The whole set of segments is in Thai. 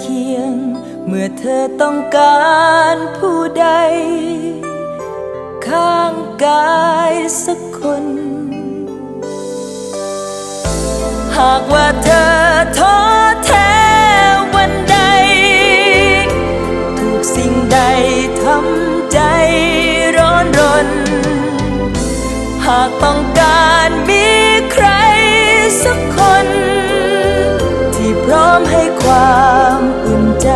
เคียง เมื่อเธอต้องการผู้ใด ข้างกายสักคน หากว่าเธอท้อแท้วันใด ถูกสิ่งใดทำใจร้อนรน หากต้องการมีใครสักคน อมให้ความอุ่นใจ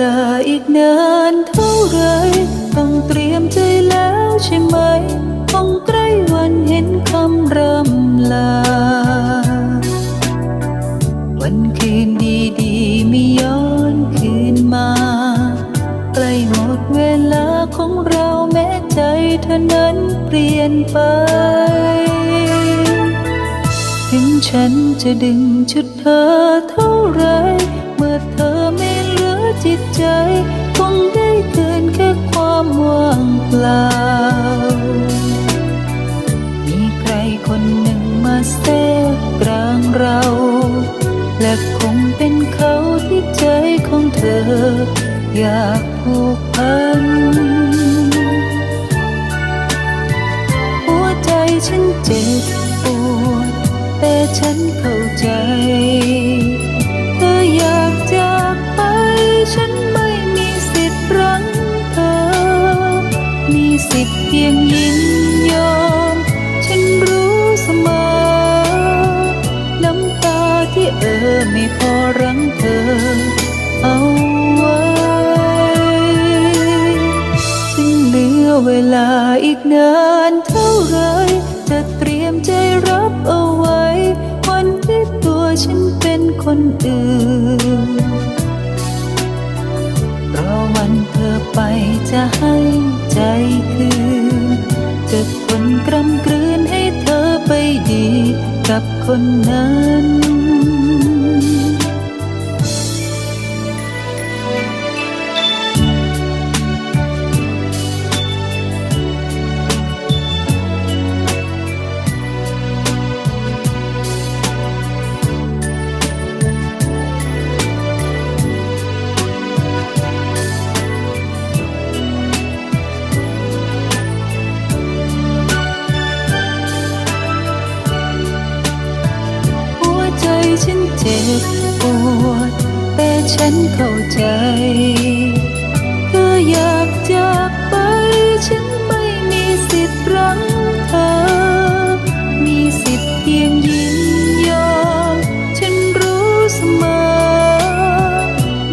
ลาอีกนานเท่าไร ต้องเตรียมใจแล้วใช่ไหม คงใกล้วันเห็นคำร่ำลา วันคืนดีๆไม่ย้อนคืนมา ใกล้หมดเวลาของเราแม้ใจเธอนั้นเปลี่ยนไป ถึงฉันจะดึงชุดเธอเท่าไร chiếc trời quăng đây tươi. จะให้ใจคืนจะคนกลำกลืนให้เธอไปดีกับคนนั้น เจ็บปวด แต่ฉันเข้าใจเธออยากจากไป ฉันไม่มีสิทธิ์รั้งเธอ มีสิทธิ์เพียงยินยอม ฉันรู้เสมอ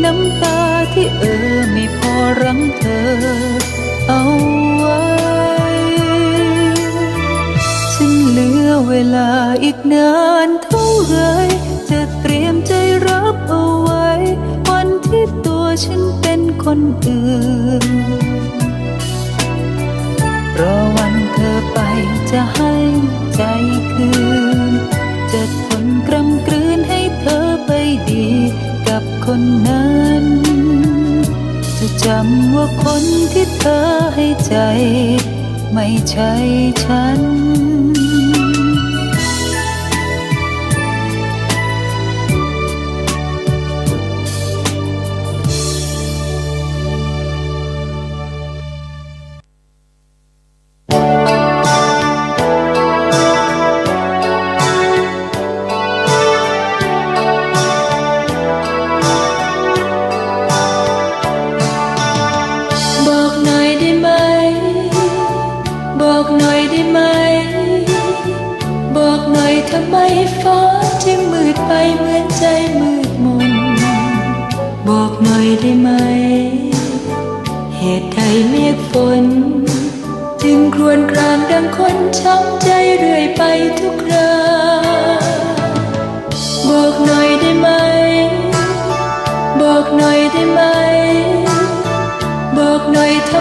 น้ำตาที่เออไม่พอรั้งเธอ เอาไว้ ฉันเหลือเวลาอีกนานเท่าไร ฉันเป็นคนอื่น รอวันเธอไปจะให้ใจคืน จะทนกรำกลืนให้เธอไปดีกับคนนั้น จะจำว่าคนที่เธอให้ใจ ไม่ใช่ฉัน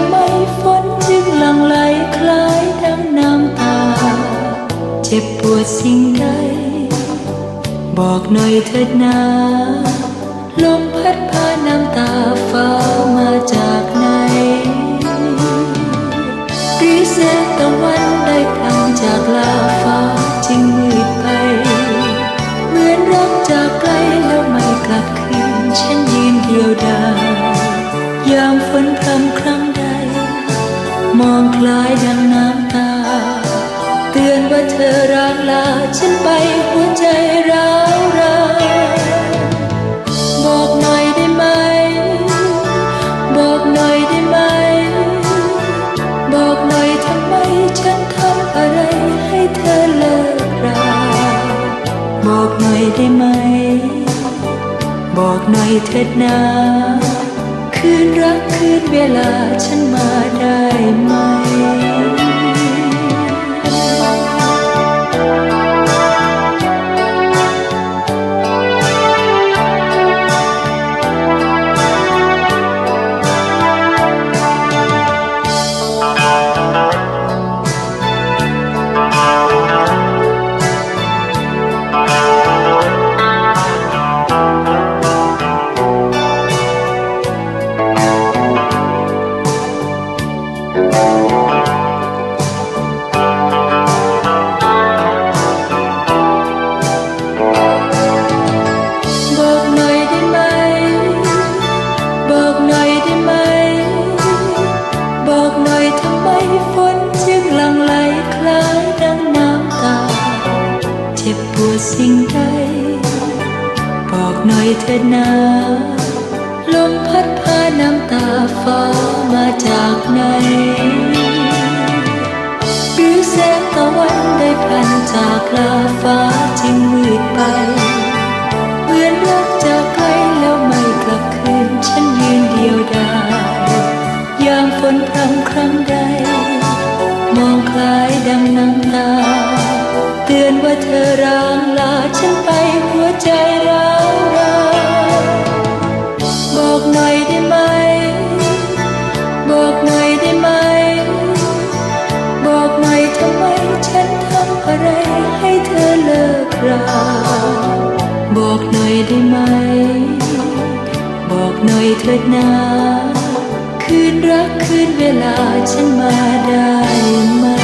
ำไมฝนจึงหลั่งไหลคล้ายดังน้ำตา เจ็บปวดสิ่งใด บอกหน่อยเถิดนาลมพัดพาน้ำตาฟ้ามาจากไหนหรือแสงตะวัน ได้ไหม บอกหน่อยเถิดนาคืนรักคืนเวลาฉันมาได้ไหม ถิดนาคืนรักคืนเวลาฉันมาได้ไหม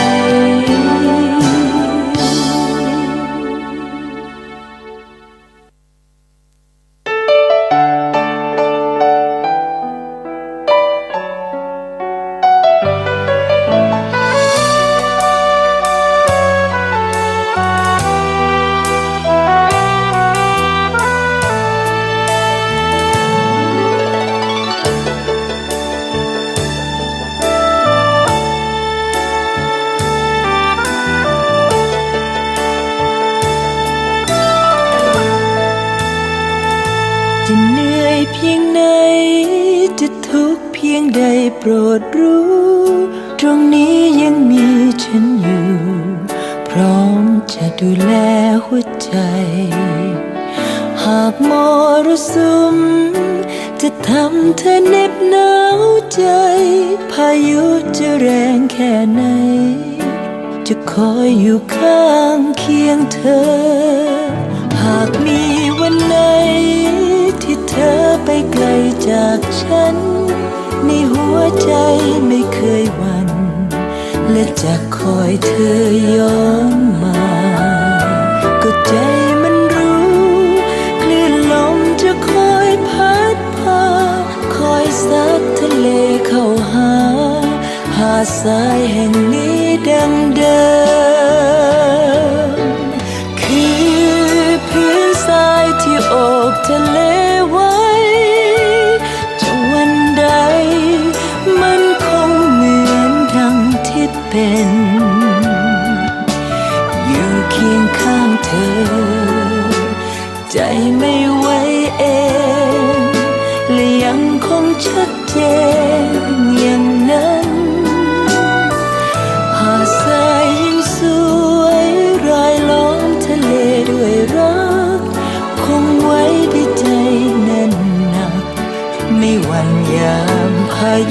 รงนี้ยังมีฉันอยู่ พร้อมจะดูแลหัวใจ หากมรสุมจะทำเธอเหน็บหนาวใจ พายุจะแรงแค่ไหน จะคอยอยู่ข้างเคียงเธอ หากมีวันไหน ที่เธอไปไกลจากฉัน ในหัวใจไม่เคยหวั่น และจะคอยเธอย้อนมา ก็ใจมันรู้คลื่นลมจะคอยพัดพา คอยซัดทะเลเข้าหา หาสายแห่งนี้ดังเดิม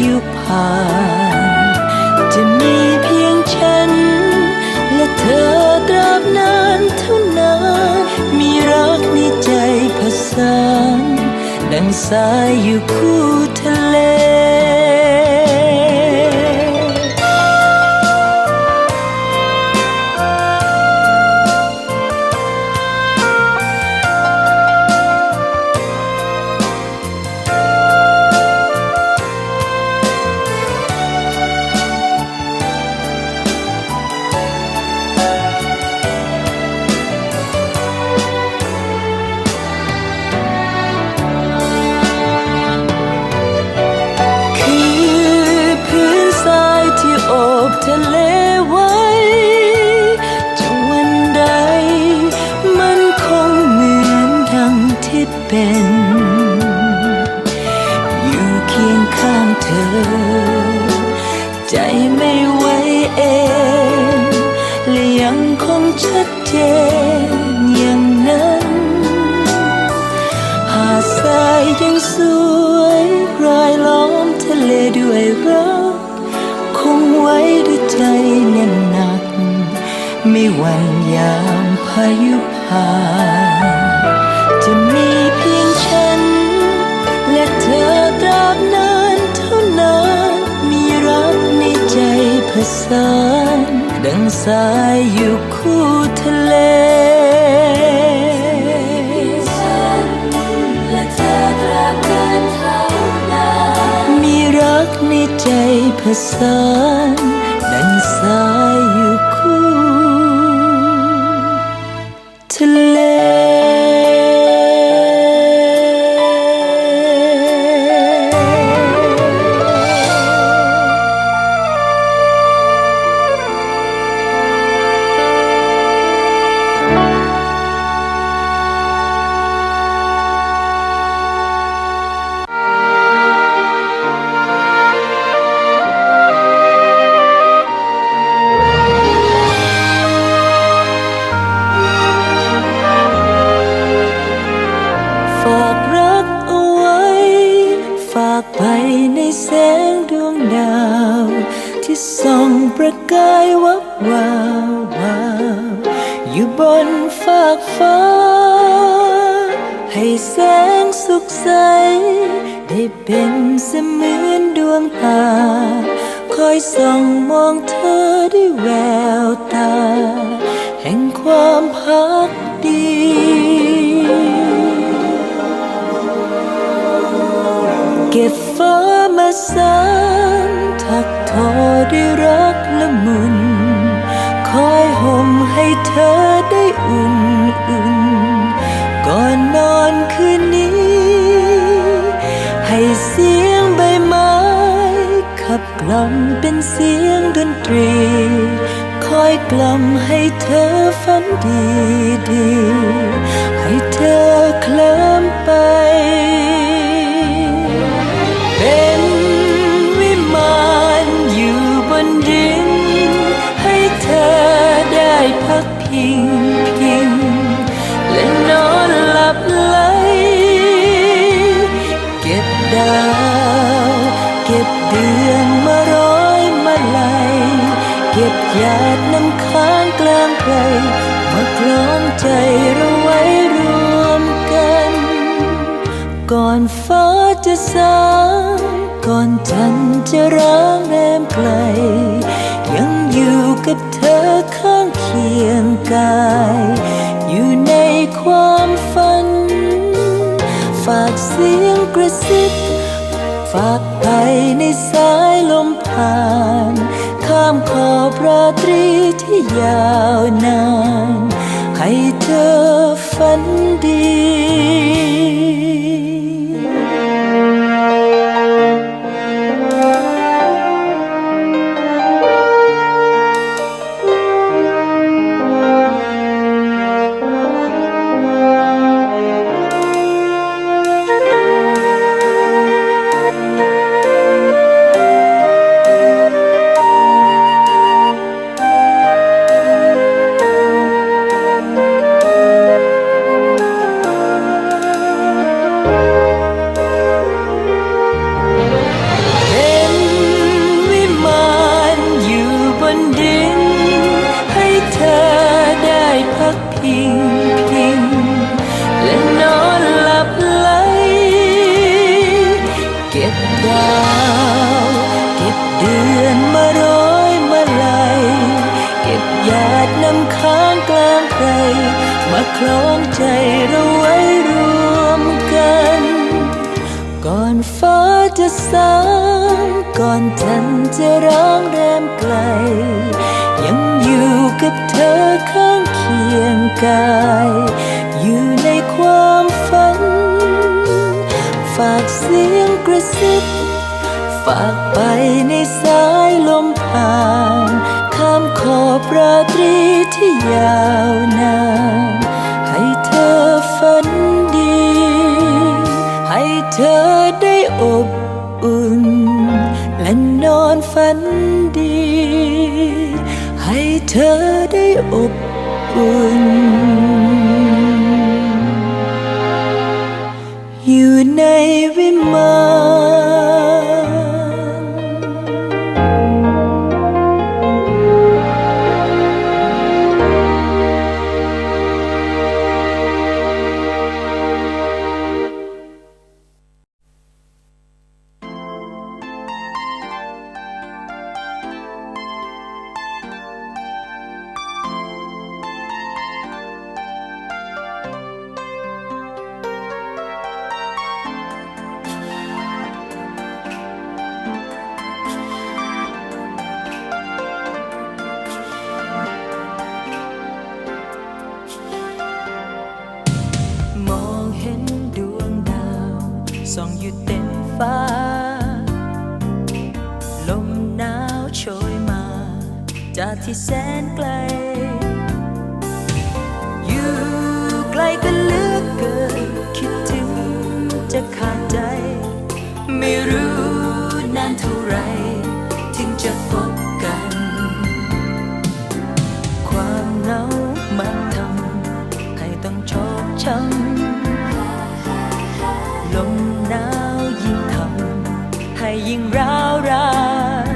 ยุผ่าน จะมีเพียงฉัน และเธอตราบนานเท่านานมีรักในใจผสานดังสายอยู่คู่ทะ ไม่หวั่นยามพายุผ่านจะมีเพียงฉัน และเธอตราบนานเท่านานมีรักในใจผสานดังสายอยู่คู่ทะเลมีรักในใจผสานดังสายอยู่ คู่ท อนดวงตา คอยส่องมองเธอด้วยแววตา แห่งความพักดีเก็บฟ้ามาสานถักทอด้วยรักละมุน คอยห่มให้เธอได้อุ่นอุ่นำเป็นเสียงดนตรี คอยกล่อมให้เธอฝันดีดี ให้เธอเคลิ้มไปพัก หยาดน้ำค้างกลางไพรมาคล้องใจเราไว้รวมกัน ก่อนฟ้าจะสางก่อนจันจะร้างแรมไกล ยังอยู่กับเธอข้างเคียงกาย อยู่ในความฝัน ฝากเสียงกระซิบฝากไปในสายลมผ่าน ข้ามขอบราตรีที่ยาวนาน ให้เธอฝันดี ธอข้างเคียงกาย อยู่ในความฝัน ฝากเสียงกระซิบ ฝากไปในสายลมผ่าน ข้ามขอบราตรีที่ยาวนาน ให้เธอฝันดี ให้เธอได้อบอุ่น และนอนฝันดี เธอได้อบอุ่น อยู่ในวิมาน ส่องอยู่เต็มฟ้า ลมหนาวโชยมา จากที่แสนไกล อยู่ไกลกันเหลือกเกินคิดถึงจะขาดใจ ไม่รู้นานเท่าไร ถึงจะพบ ยิ่งร้าวราน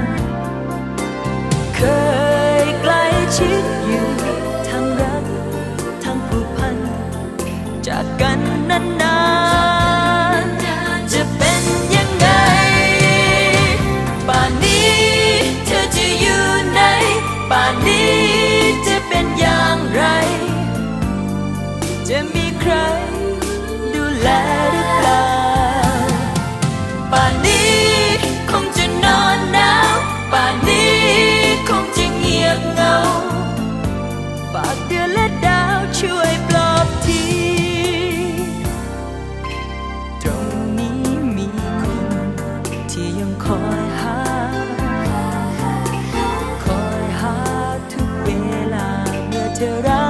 เคยใกล้ชิดอยู่ทั้งรัก ทั้งผูกพัน จากกันนาน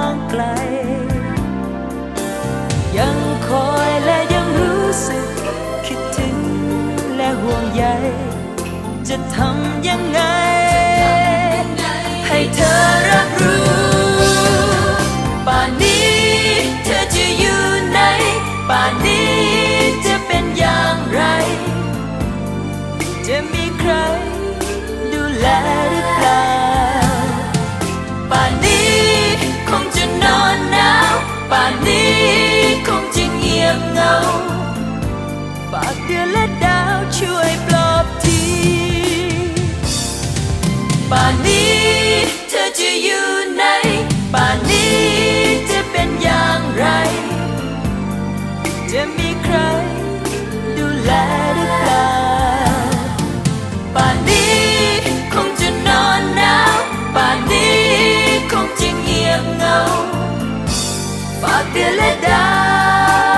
างไกล ยังคอยและยังรู้สึก คิดถึงและห่วงใย จะทำยังไง ให้เธอรับรู้ ป่านนี้คงจะเงียบเงา ฝากเดือนและดาวช่วยปลอบทีป่านนี้เธอจะอยู่ไหน ป่านนี้จะเป็นอย่างไร จะมีใครดูแลหรือเปล่า ป่านนี้คงจะนอนหนาว ป่านนี้คงจะเงียบเงา Спати леда.